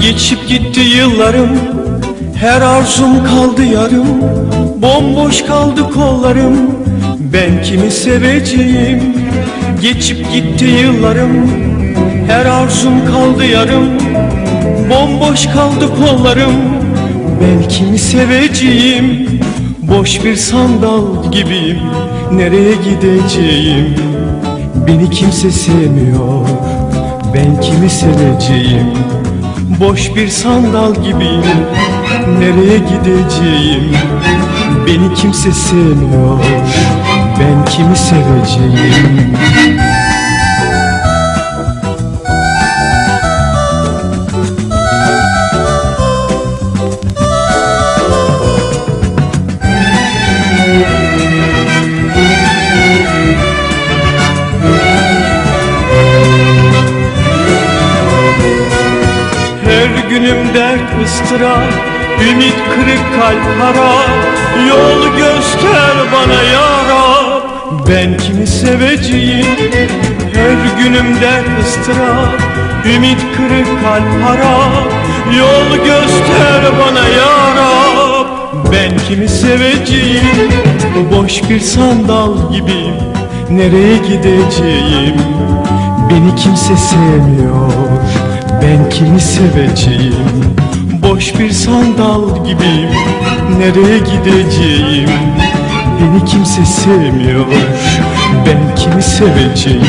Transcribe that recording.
Geçip gitti yıllarım Her arzum kaldı yarım. Bomboş kaldı kollarım Ben kimi seveceğim? Geçip gitti yıllarım Her arzum kaldı yarım. Bomboş kaldı kollarım Ben kimi seveceğim? Boş bir sandal gibiyim Nereye gideceğim Beni kimse sevmiyor. Ben kimi seveceğim? Boş bir sandal gibiyim. Nereye gideceğim? Beni kimse sevmiyor. Ben kimi seveceğim ıstırap Ümit kırık kalp para Yol göster bana ya Rab Ben kimi seveceğim Her günüm dert ıstırap Ümit kırık kalp para Yol göster bana ya Rab Ben kimi seveceğim Boş bir sandal gibiyim Nereye gideceğim? Beni kimse sevmiyor Ben kimi seveceğim Boş bir sandal gibiyim. Nereye gideceğim? Beni kimse sevmiyor. Ben kimi seveceğim